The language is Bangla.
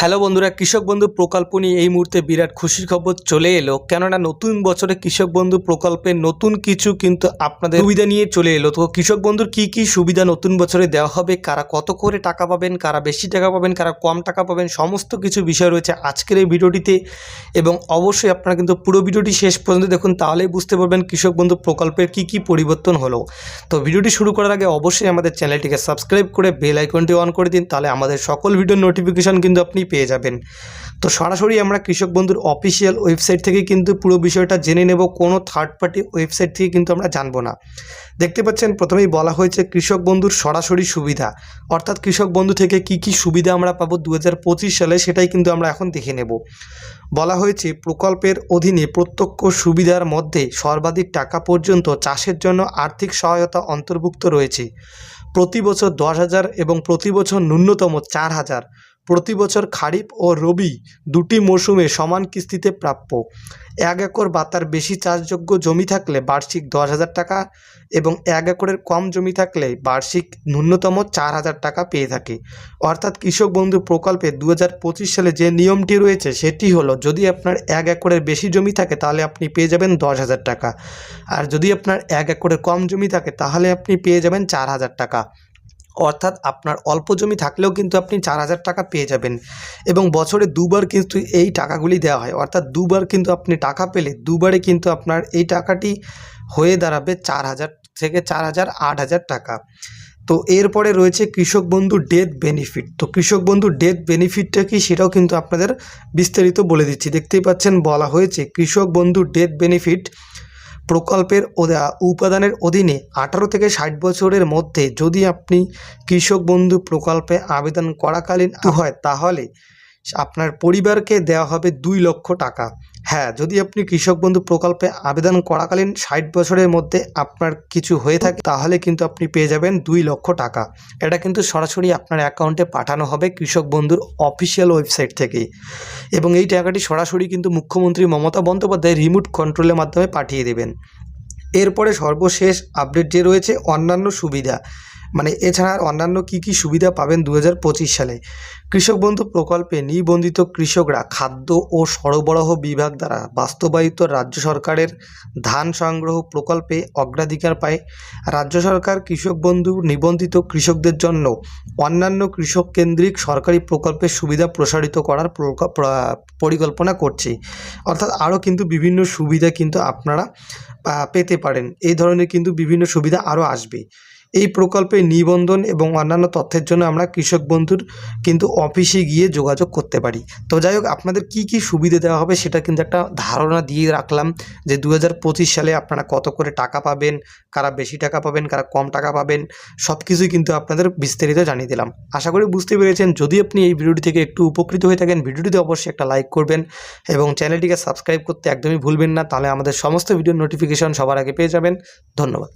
হ্যালো বন্ধুরা, কৃষক বন্ধু প্রকল্প নিয়ে এই মুহূর্তে বিরাট খুশির খবর চলে এলো। কেননা নতুন বছরে কৃষক বন্ধু প্রকল্পে নতুন কিছু কিন্তু আপনাদের সুবিধা নিয়ে চলে এলো। তো কৃষক বন্ধুর কি কি সুবিধা নতুন বছরে দেওয়া হবে? কারা কত করে টাকা পাবেন? কারা বেশি টাকা পাবেন? কারা কম টাকা পাবেন? সমস্ত কিছু বিষয় রয়েছে আজকের এই ভিডিওটিতে। এবং অবশ্যই আপনারা কিন্তু পুরো ভিডিওটি শেষ পর্যন্ত দেখুন, তাহলেই বুঝতে পারবেন কৃষক বন্ধু প্রকল্পের কি কি পরিবর্তন হলো। তো ভিডিওটি শুরু করার আগে অবশ্যই আমাদের চ্যানেলটিকে সাবস্ক্রাইব করে বেল আইকনটি অন করে দিন, তাহলে আমাদের সকল ভিডিওর নোটিফিকেশন কিন্তু আপনি পেয়ে যাবেন। তো সরাসরি আমরা কৃষক বন্ধুর অফিসিয়াল ওয়েবসাইট থেকে কিন্তু পুরো বিষয়টা জেনে নেব, কোনো থার্ড পার্টি ওয়েবসাইট থেকে কিন্তু আমরা জানব না। দেখতে পাচ্ছেন, প্রথমেই বলা হয়েছে কৃষক বন্ধুর সরাসরি সুবিধা। অর্থাৎ কৃষক বন্ধু থেকে কি কি সুবিধা আমরা পাবো দু হাজার পঁচিশ সালে সেটাই কিন্তু আমরা এখন দেখে নেব। বলা হয়েছে, প্রকল্পের অধীনে প্রত্যক্ষ সুবিধার মধ্যে সর্বাধিক টাকা পর্যন্ত চাষের জন্য আর্থিক সহায়তা অন্তর্ভুক্ত রয়েছে। প্রতি বছর দশ হাজার এবং প্রতি বছর ন্যূনতম চার হাজার। প্রতি বছর খারিফ ও রবি দুটি মৌসুমে সমান কিস্তিতে প্রাপ্য। এক একর বা তার বেশি চাষযোগ্য জমি থাকলে বার্ষিক দশ হাজার টাকা এবং এক একরের কম জমি থাকলে বার্ষিক ন্যূনতম চার হাজার টাকা পেয়ে থাকে। অর্থাৎ কৃষক বন্ধু প্রকল্পে দু হাজার পঁচিশ সালে যে নিয়মটি রয়েছে সেটি হলো, যদি আপনার এক একরের বেশি জমি থাকে তাহলে আপনি পেয়ে যাবেন দশ হাজার টাকা। আর যদি আপনার এক একরের কম জমি থাকে তাহলে আপনি পেয়ে যাবেন চার হাজার টাকা। অর্থাৎ আপনার অল্প জমি থাকলেও কিন্তু আপনি চার হাজার টাকা পেয়ে যাবেন। এবং বছরে দুবার কিন্তু এই টাকাগুলি দেওয়া হয়। অর্থাৎ দুবার কিন্তু আপনি টাকা পেলে দুবারে কিন্তু আপনার এই টাকাটি হয়ে দাঁড়াবে চার হাজার থেকে চার হাজার, আট হাজার টাকা। তো এরপরে রয়েছে কৃষক বন্ধু ডেথ বেনিফিট তো কৃষক বন্ধু ডেথ বেনিফিটটা কি সেটাও কিন্তু আপনাদের বিস্তারিত বলে দিচ্ছি। দেখতেই পাচ্ছেন বলা হয়েছে, কৃষক বন্ধু ডেথ বেনিফিট প্রকল্পের উপাদানের অধীনে আঠারো থেকে ষাট বছরের মধ্যে যদি আপনি কৃষক বন্ধু প্রকল্পে আবেদন করাকালীন হয় তাহলে আপনার পরিবারকে দেওয়া হবে দুই লক্ষ টাকা। হ্যাঁ যদি আপনি কৃষক বন্ধু প্রকল্পে আবেদন করাকালীন ষাট বছরের মধ্যে আপনার কিছু হয়ে থাকে, তাহলে কিন্তু আপনি পেয়ে যাবেন দুই লক্ষ টাকা। এটা কিন্তু সরাসরি আপনার অ্যাকাউন্টে পাঠানো হবে কৃষক বন্ধুর অফিসিয়াল ওয়েবসাইট থেকেই। এবং এই টাকাটি সরাসরি কিন্তু মুখ্যমন্ত্রী মমতা বন্দ্যোপাধ্যায় রিমোট কন্ট্রোলের মাধ্যমে পাঠিয়ে দেবেন। এরপরে সর্বশেষ আপডেট যে রয়েছে, অন্যান্য সুবিধা। মানে এছাড়া অন্যান্য কী কী সুবিধা পাবেন দু হাজার পঁচিশ সালে? কৃষক বন্ধু প্রকল্পে নিবন্ধিত কৃষকরা খাদ্য ও সরবরাহ বিভাগ দ্বারা বাস্তবায়িত রাজ্য সরকারের ধান সংগ্রহ প্রকল্পে অগ্রাধিকার পায়। রাজ্য সরকার কৃষক বন্ধু নিবন্ধিত কৃষকদের জন্য অন্যান্য কৃষক কেন্দ্রিক সরকারি প্রকল্পের সুবিধা প্রসারিত করার পরিকল্পনা করছে। অর্থাৎ আরও কিন্তু বিভিন্ন সুবিধা কিন্তু আপনারা পেতে পারেন। এই ধরনের কিন্তু বিভিন্ন সুবিধা আরও আসবে। এই প্রকল্পে নিবন্ধন এবং অন্যান্য তথ্যের জন্য আমরা কৃষক বন্ধুর কিন্তু অফিসে গিয়ে যোগাযোগ করতে পারি। তো যাই হোক, আপনাদের কি কি সুবিধা দেওয়া হবে সেটা কিন্তু একটা ধারণা দিয়ে রাখলাম যে দু হাজার পঁচিশ সালে আপনারা কত করে টাকা পাবেন, কারা বেশি টাকা পাবেন, কারা কম টাকা পাবেন সব কিছুই কিন্তু আপনাদের বিস্তারিত জানিয়ে দিলাম। আশা করি বুঝতে পেরেছেন। যদি আপনি এই ভিডিওটি থেকে একটু উপকৃত হয়ে থাকেন, ভিডিওটিতে অবশ্যই একটা লাইক করবেন এবং চ্যানেলটিকে সাবস্ক্রাইব করতে একদমই ভুলবেন না। তাহলে আমাদের সমস্ত ভিডিও নোটিফিকেশন সবার আগে পেয়ে যাবেন। ধন্যবাদ।